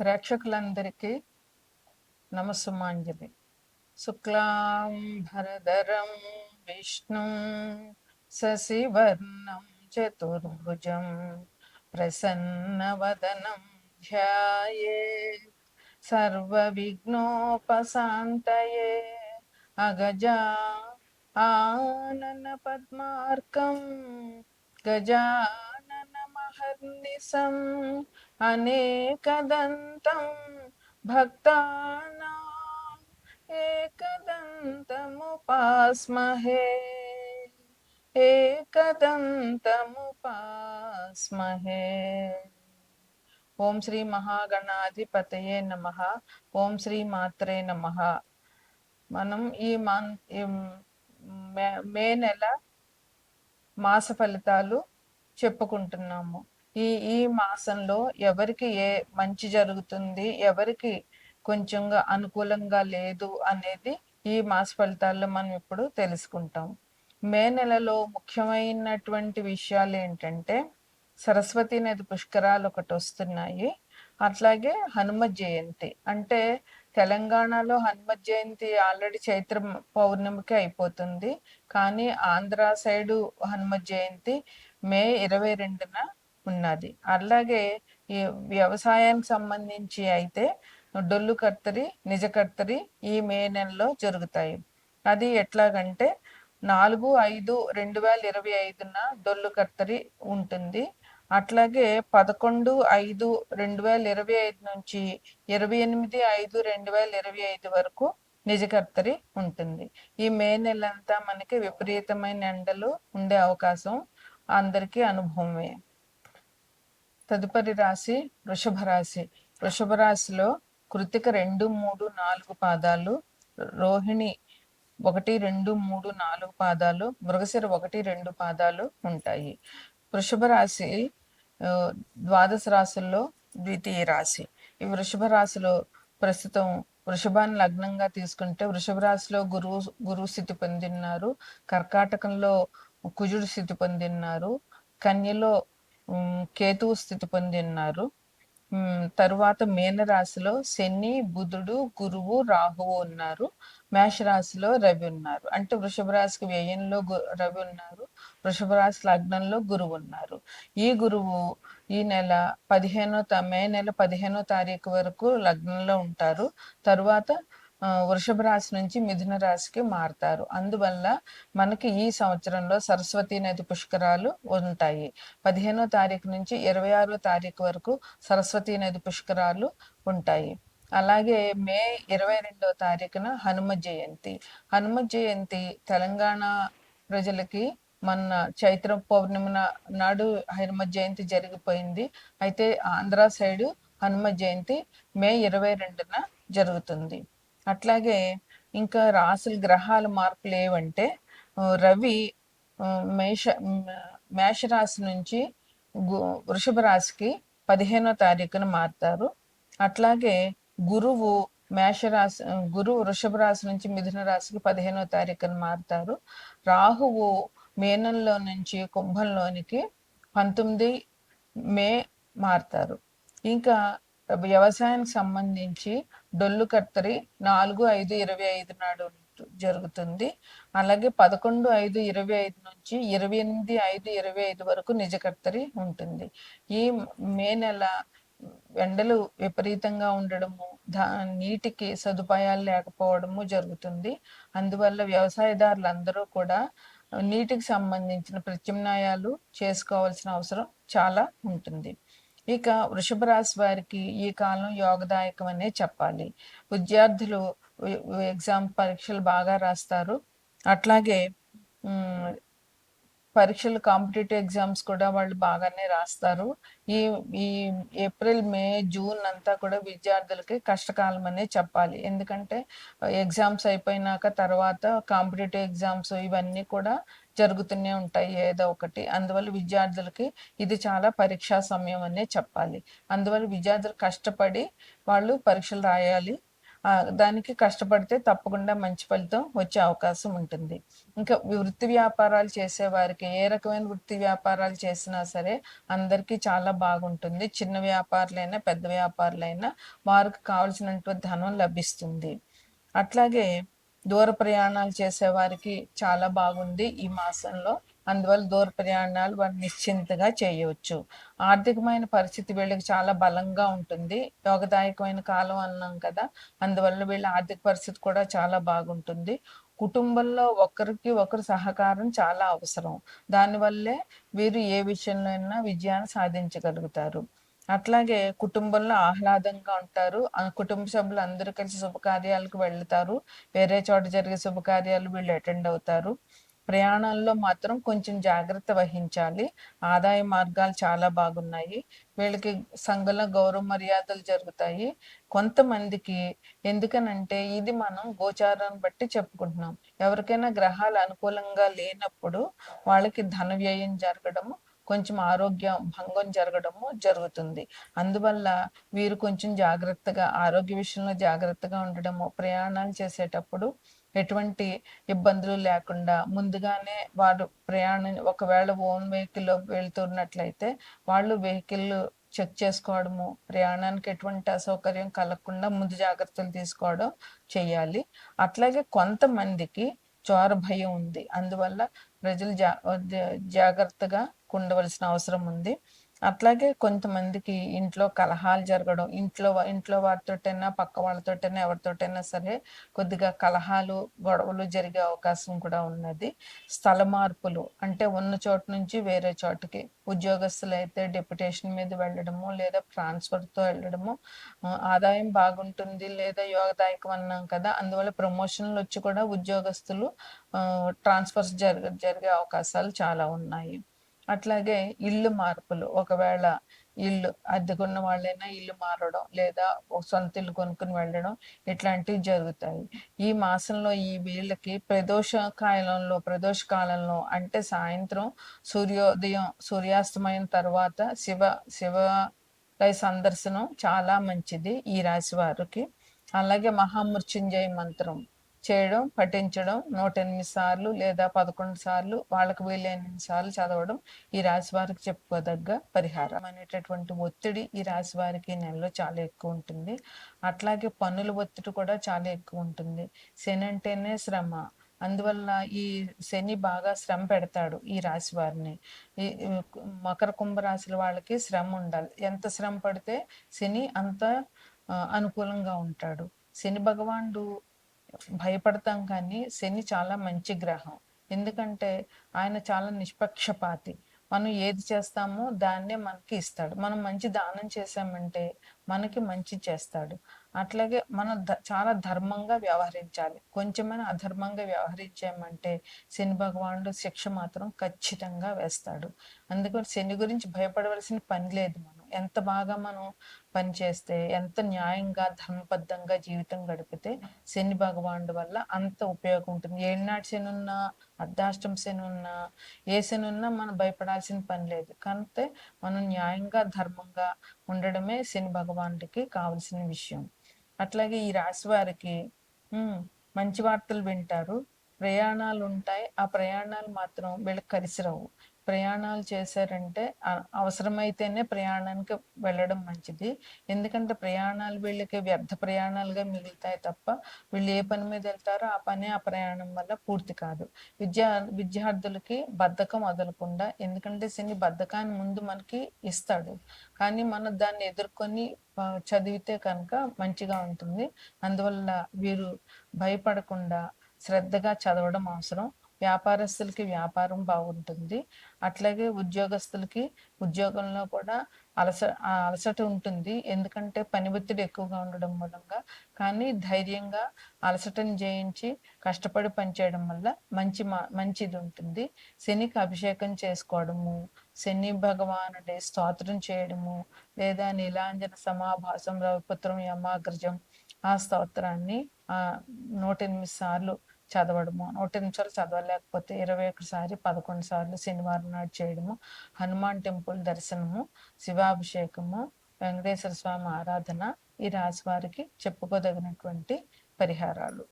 ప్రేక్షకులందరికీ నమస్సుమాంజలి. శుక్లాంభరధరం విష్ణు శశివర్ణం చతుర్భుజం ప్రసన్నవదనం ధ్యాయే. సర్వవిఘ్నోపశాంతయే. అగజా ఆనన పద్మార్కం గజాననమహర్నిశం అనేకదంతం భక్తానాం ఏకదంతముపాస్మహే ఏకదంతముపాస్మహే. ఓం శ్రీ మహాగణాధిపతయే నమ. ఓం శ్రీ మాత్రే నమ. మనం ఈ మన్ మే- మే నెల మాస ఫలితాలు చెప్పుకుంటున్నాము. ఈ ఈ మాసంలో ఎవరికి ఏ మంచి జరుగుతుంది ఎవరికి కొంచెంగా అనుకూలంగా లేదు అనేది ఈ మాస ఫలితాల్లో మనం ఇప్పుడు తెలుసుకుంటాం. మే నెలలో ముఖ్యమైనటువంటి విషయాలు ఏంటంటే సరస్వతి నది పుష్కరాలు ఒకటి వస్తున్నాయి. అట్లాగే హనుమ జయంతి. అంటే తెలంగాణలో హనుమ జయంతి ఆల్రెడీ చైత్ర పౌర్ణమికి అయిపోతుంది. కానీ ఆంధ్ర సైడు హనుమ జయంతి మే ఇరవై రెండున ఉన్నది. అలాగే ఈ వ్యవసాయానికి సంబంధించి అయితే డొల్లు కర్తరి నిజ కర్తరి ఈ మే నెలలో జరుగుతాయి. అది ఎట్లాగంటే నాలుగు ఐదు రెండు వేల ఇరవై ఐదున డొల్లు కర్తరి ఉంటుంది. అట్లాగే పదకొండు ఐదు రెండు వేల ఇరవై ఐదు నుంచి ఇరవై ఎనిమిది ఐదు రెండు వేల ఇరవై ఐదు వరకు నిజకర్తరి ఉంటుంది. ఈ మే నెలంతా మనకి విపరీతమైన ఎండలు ఉండే అవకాశం అందరికీ అనుభవమే. తదుపరి రాశి వృషభ రాశి. వృషభ రాశిలో కృతిక రెండు మూడు నాలుగు పాదాలు రోహిణి ఒకటి రెండు మూడు నాలుగు పాదాలు మృగశిర ఒకటి రెండు పాదాలు ఉంటాయి. వృషభ రాశి ద్వాదశ రాశుల్లో ద్వితీయ రాశి. ఈ వృషభ రాశిలో ప్రస్తుతం వృషభాన్ని లగ్నంగా తీసుకుంటే వృషభ రాశిలో గురువు గురువు స్థితి పొందిన్నారు కర్కాటకంలో కుజుడు స్థితి పొందిన్నారు కన్యలో కేతువు స్థితి పొంది ఉన్నారు. తరువాత మీనరాశిలో శని బుధుడు గురువు రాహువు ఉన్నారు. మేషరాశిలో రవి ఉన్నారు. అంటే వృషభ రాశికి వ్యయంలో గు- రవి ఉన్నారు. వృషభ రాశి లగ్నంలో గురువు ఉన్నారు. ఈ గురువు ఈ నెల పదిహేనో మే నెల పదిహేనో తారీఖు వరకు లగ్నంలో ఉంటారు. తరువాత వృషభ రాశి నుంచి మిథున రాశికి మారుతారు. అందువల్ల మనకి ఈ సంవత్సరంలో సరస్వతి నది పుష్కరాలు ఉంటాయి. పదిహేనో తారీఖు నుంచి ఇరవై ఆరో తారీఖు వరకు సరస్వతి నది పుష్కరాలు ఉంటాయి. అలాగే మే ఇరవై రెండవ తారీఖున హనుమ జయంతి. హనుమ జయంతి తెలంగాణ ప్రజలకి మొన్న చైత్ర పౌర్ణమి నాడు హనుమ జయంతి జరిగిపోయింది. అయితే ఆంధ్ర సైడు హనుమ జయంతి మే ఇరవై రెండున జరుగుతుంది. అట్లాగే ఇంకా రాసుల గ్రహాల మార్పులు ఏవంటే రవి మేష మేషరాశి నుంచి గు- వృషభ రాశికి పదిహేనో తారీఖున మారుతారు. అట్లాగే గురువు మేషరాశి గురువు వృషభ రాశి నుంచి మిథున రాశికి పదిహేనో తారీఖున మారుతారు. రాహువు మేనంలో నుంచి కుంభంలోనికి పంతొమ్మిది మే మారుతారు. ఇంకా వ్యవసాయానికి సంబంధించి డొల్లు కత్తరి నాలుగు ఐదు ఇరవై ఐదు నాడు జరుగుతుంది. అలాగే పదకొండు ఐదు ఇరవై ఐదు నుంచి ఇరవై ఎనిమిది ఐదు ఇరవై ఐదు వరకు నిజకర్తరి ఉంటుంది. ఈ మే నెల ఎండలు విపరీతంగా ఉండడము దా నీటికి సదుపాయాలు లేకపోవడము జరుగుతుంది. అందువల్ల వ్యవసాయదారులు అందరూ కూడా నీటికి సంబంధించిన ప్రత్యామ్నాయాలు చేసుకోవాల్సిన అవసరం చాలా ఉంటుంది. ఇక వృషభ రాశి వారికి ఈ కాలం యోగదాయకం అనే చెప్పాలి. విద్యార్థులు ఎగ్జామ్ పరీక్షలు బాగా రాస్తారు. అట్లాగే పరీక్షలు కాంపిటేటివ్ ఎగ్జామ్స్ కూడా వాళ్ళు బాగానే రాస్తారు. ఈ ఈ ఏప్రిల్ మే జూన్ అంతా కూడా విద్యార్థులకి కష్టకాలం అనే చెప్పాలి. ఎందుకంటే ఎగ్జామ్స్ అయిపోయినాక తర్వాత కాంపిటేటివ్ ఎగ్జామ్స్ ఇవన్నీ కూడా జరుగుతూనే ఉంటాయి ఏదో ఒకటి. అందువల్ల విద్యార్థులకి ఇది చాలా పరీక్షా సమయం అనే చెప్పాలి. అందువల్ల విద్యార్థులు కష్టపడి వాళ్ళు పరీక్షలు రాయాలి. దానికి కష్టపడితే తప్పకుండా మంచి ఫలితం వచ్చే అవకాశం ఉంటుంది. ఇంకా వృత్తి వ్యాపారాలు చేసేవారికి ఏ రకమైన వృత్తి వ్యాపారాలు చేసినా సరే అందరికీ చాలా బాగుంటుంది. చిన్న వ్యాపారులైనా పెద్ద వ్యాపారులైనా వారికి కావలసినటువంటి ధనం లభిస్తుంది. అట్లాగే దూర ప్రయాణాలు చేసేవారికి చాలా బాగుంది ఈ మాసంలో. అందువల్ల దూర ప్రయాణాలు వారు నిశ్చింతగా చేయవచ్చు. ఆర్థికమైన పరిస్థితి వీళ్ళకి చాలా బలంగా ఉంటుంది. యోగదాయకమైన కాలం అన్నాం కదా అందువల్ల వీళ్ళ ఆర్థిక పరిస్థితి కూడా చాలా బాగుంటుంది. కుటుంబంలో ఒకరికి ఒకరు సహకారం చాలా అవసరం. దానివల్లే వీరు ఏ విషయంలో అయినా విజయాన్ని సాధించగలుగుతారు. అట్లాగే కుటుంబంలో ఆహ్లాదంగా ఉంటారు. కుటుంబ సభ్యులు అందరూ కలిసి శుభకార్యాలకు వెళ్తారు. వేరే చోట జరిగే శుభకార్యాలు వీళ్ళు అటెండ్ అవుతారు. ప్రయాణాల్లో మాత్రం కొంచెం జాగ్రత్త వహించాలి. ఆదాయ మార్గాలు చాలా బాగున్నాయి. వీళ్ళకి సంఘంలో గౌరవ మర్యాదలు జరుగుతాయి. కొంతమందికి ఎందుకనంటే ఇది మనం గోచారాన్ని బట్టి చెప్పుకుంటున్నాం. ఎవరికైనా గ్రహాలు అనుకూలంగా లేనప్పుడు వాళ్ళకి ధన వ్యయం జరగడము కొంచెం ఆరోగ్యం భంగం జరగడము జరుగుతుంది. అందువల్ల వీరు కొంచెం జాగ్రత్తగా ఆరోగ్య విషయంలో జాగ్రత్తగా ఉండడము ప్రయాణాలు చేసేటప్పుడు ఎటువంటి ఇబ్బందులు లేకుండా ముందుగానే వారు ప్రయాణం ఒకవేళ ఓన్ వెహికల్లో వెళ్తున్నట్లయితే వాళ్ళు వెహికల్ చెక్ చేసుకోవడము ప్రయాణానికి ఎటువంటి అసౌకర్యం కలగకుండా ముందు జాగ్రత్తలు తీసుకోవడం చేయాలి. అట్లాగే కొంతమందికి చోర భయం ఉంది. అందువల్ల ప్రజలు జా జాగ్రత్తగా ఉండవలసిన అవసరం ఉంది. అట్లాగే కొంతమందికి ఇంట్లో కలహాలు జరగడం ఇంట్లో ఇంట్లో వారితోటైనా పక్క వాళ్ళతోటైనా ఎవరితోటైనా సరే కొద్దిగా కలహాలు గొడవలు జరిగే అవకాశం కూడా ఉన్నది. స్థల మార్పులు అంటే ఉన్న చోటు నుంచి వేరే చోటుకి ఉద్యోగస్తులు అయితే డెప్యుటేషన్ మీద వెళ్ళడము లేదా ట్రాన్స్ఫర్తో వెళ్ళడము ఆదాయం బాగుంటుంది లేదా యోగదాయకం అన్నాం కదా అందువల్ల ప్రమోషన్లు వచ్చి కూడా ఉద్యోగస్తులు ట్రాన్స్ఫర్స్ జరగ జరిగే అవకాశాలు చాలా ఉన్నాయి. అట్లాగే ఇల్లు మార్పులు. ఒకవేళ ఇల్లు అద్దెకున్న వాళ్ళైనా ఇల్లు మారడం లేదా సొంత ఇల్లు కొనుక్కుని వెళ్ళడం ఇట్లాంటివి జరుగుతాయి. ఈ మాసంలో ఈ వీళ్ళకి ప్రదోష కాలంలో ప్రదోష కాలంలో అంటే సాయంత్రం సూర్యోదయం సూర్యాస్తమయం తర్వాత శివ శివ సందర్శనం చాలా మంచిది ఈ రాశి వారికి. అలాగే మహామృత్యుంజయ మంత్రం. చేయడం పఠించడం నూట ఎనిమిది సార్లు లేదా పదకొండు సార్లు వాళ్ళకి వీలైన సార్లు చదవడం ఈ రాశి వారికి చెప్పుకోదగ్గ పరిహారం. అనేటటువంటి ఒత్తిడి ఈ రాశి వారికి నెలలో చాలా ఎక్కువ ఉంటుంది. అట్లాగే పన్నుల ఒత్తిడి కూడా చాలా ఎక్కువ ఉంటుంది. శని అంటేనే శ్రమ. అందువల్ల ఈ శని బాగా శ్రమ పెడతాడు ఈ రాశి వారిని. ఈ మకర కుంభ రాశుల వాళ్ళకి శ్రమ ఉండాలి. ఎంత శ్రమ పడితే శని అంత అనుకూలంగా ఉంటాడు. శని భగవానుడు భయపడతాం కానీ శని చాలా మంచి గ్రహం. ఎందుకంటే ఆయన చాలా నిష్పక్షపాతి. మనం ఏది చేస్తామో దాన్నే మనకి ఇస్తాడు. మనం మంచి దానం చేసామంటే మనకి మంచి చేస్తాడు. అట్లాగే మనం చాలా ధర్మంగా వ్యవహరించాలి. కొంచెమైనా అధర్మంగా వ్యవహరించామంటే శని భగవానుడు శిక్ష మాత్రం ఖచ్చితంగా వేస్తాడు. అందుకని శని గురించి భయపడవలసిన పని లేదు మనం. ఎంత బాగా మనం పనిచేస్తే ఎంత న్యాయంగా ధర్మబద్ధంగా జీవితం గడిపితే శని భగవానుడి వల్ల అంత ఉపయోగం ఉంటుంది. ఏనాటి శని ఉన్నా అర్ధాష్టం శని ఉన్నా ఏ శని ఉన్నా మనం భయపడాల్సిన పని లేదు. కాకపోతే మనం న్యాయంగా ధర్మంగా ఉండడమే శని భగవానుడికి కావలసిన విషయం. అట్లాగే ఈ రాశి వారికి మంచి వార్తలు వింటారు. ప్రయాణాలు ఉంటాయి ఆ ప్రయాణాలు మాత్రం వీళ్ళకి కలిసి రావు. ప్రయాణాలు చేశారంటే అవసరమైతేనే ప్రయాణానికి వెళ్ళడం మంచిది. ఎందుకంటే ప్రయాణాలు వీళ్ళకి వ్యర్థ ప్రయాణాలుగా మిగులుతాయి తప్ప వీళ్ళు ఏ పని మీద వెళ్తారో ఆ పని ఆ ప్రయాణం వల్ల పూర్తి కాదు. విద్యా విద్యార్థులకి బద్ధకం వదలకుండా ఎందుకంటే శని బద్ధకాన్ని ముందు మనకి ఇస్తాడు. కానీ మనం దాన్ని ఎదుర్కొని చదివితే కనుక మంచిగా ఉంటుంది. అందువల్ల వీరు భయపడకుండా శ్రద్ధగా చదవడం అవసరం. వ్యాపారస్తులకి వ్యాపారం బాగుంటుంది. అట్లాగే ఉద్యోగస్తులకి ఉద్యోగంలో కూడా అలస అలసట ఉంటుంది. ఎందుకంటే పని ఒత్తిడి ఎక్కువగా ఉండడం మూలంగా. కానీ ధైర్యంగా అలసటను జయించి కష్టపడి పనిచేయడం వల్ల మంచి మంచిది ఉంటుంది శనికి అభిషేకం చేసుకోవడము శని భగవానుడి స్తోత్రం చేయడము లేదా నీలాంజన సమాభాసం రవిపుత్రం యమాగ్రజం ఆ స్తోత్రాన్ని ఆ నూట ఎనిమిది సార్లు చదవడము. నూట నిమిషాలు చదవలేకపోతే ఇరవై ఒకసారి పదకొండు సార్లు శనివారం నాడు చేయడము. హనుమాన్ టెంపుల్ దర్శనము శివాభిషేకము వెంకటేశ్వర స్వామి ఆరాధన ఈ రాశి వారికి చెప్పుకోదగినటువంటి పరిహారాలు.